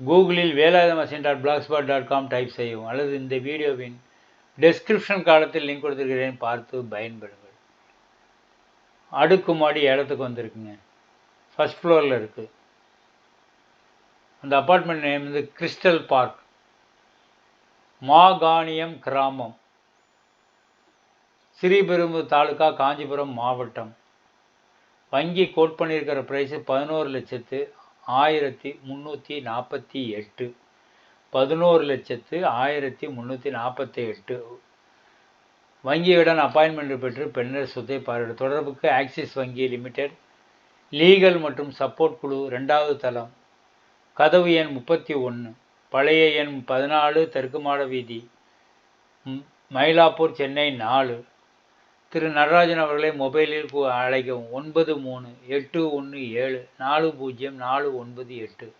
கூகுளில் Velayutha machine dot blogspot dot com type செய்யவும் அல்லது இந்த வீடியோவின் டெஸ்கிரிப்ஷன் காலத்தில் லிங்க் கொடுத்துருக்கிறேன் பார்த்து பயன்படுங்கள் அடுக்குமாடி இடத்துக்கு வந்திருக்குங்க. ஃபஸ்ட் ஃப்ளோரில் இருக்குது அந்த அப்பார்ட்மெண்ட் நேம் வந்து கிறிஸ்டல் பார்க் மாகாணியம் கிராமம். ஸ்ரீபெரும்புதூர் தாலுகா காஞ்சிபுரம் மாவட்டம். வங்கி கோட் பண்ணியிருக்கிற ப்ரைஸு பதினோரு லட்சத்து ஆயிரத்தி முந்நூற்றி நாற்பத்தி எட்டு. பதினோரு லட்சத்து ஆயிரத்தி முந்நூற்றி நாற்பத்தி எட்டு. வங்கியுடன் அப்பாயின்மெண்ட் பெற்று பெண்ணர் சொத்தை பார்வையிட தொடர்புக்கு ஆக்சிஸ் வங்கி லிமிடெட் லீகல் மற்றும் சப்போர்ட் குழு ரெண்டாவது தளம். கதவு எண் முப்பத்தி ஒன்று பழைய எண் பதினாலு தெற்கு மாட வீதி. மயிலாப்பூர் சென்னை நாலு. திரு நடராஜன் அவர்களை மொபைலில் கு- அழைக்கவும். ஒன்பது மூணு எட்டு ஒன்று ஏழு நாலு பூஜ்ஜியம் நாலு ஒன்பது எட்டு.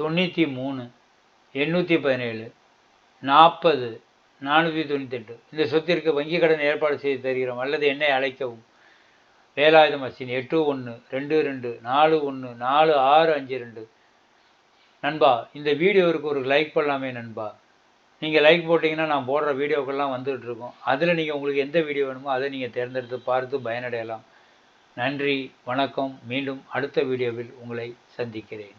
தொண்ணூற்றி மூணு எண்ணூற்றி பதினேழு நாற்பது நானூற்றி தொண்ணூத்தெட்டு. இந்த சொத்திற்கு வங்கிக் கடன் ஏற்பாடு செய்து தருகிறோம். அல்லது என்னை அழைக்கவும். வேலாயுதம் அசின் எட்டு ஒன்று ரெண்டு ரெண்டு நாலு ஒன்று நாலு ஆறு அஞ்சு ரெண்டு. நண்பா இந்த வீடியோவுக்கு ஒரு லைக் பண்ணலாமே நண்பா. நீங்கள் லைக் போட்டிங்கன்னா நான் போடுற வீடியோக்கெல்லாம் வந்துகிட்டு அதில் நீங்கள் உங்களுக்கு எந்த வீடியோ வேணுமோ அதை நீங்கள் தேர்ந்தெடுத்து பார்த்து பயனடையலாம். நன்றி வணக்கம். மீண்டும் அடுத்த வீடியோவில் உங்களை சந்திக்கிறேன்.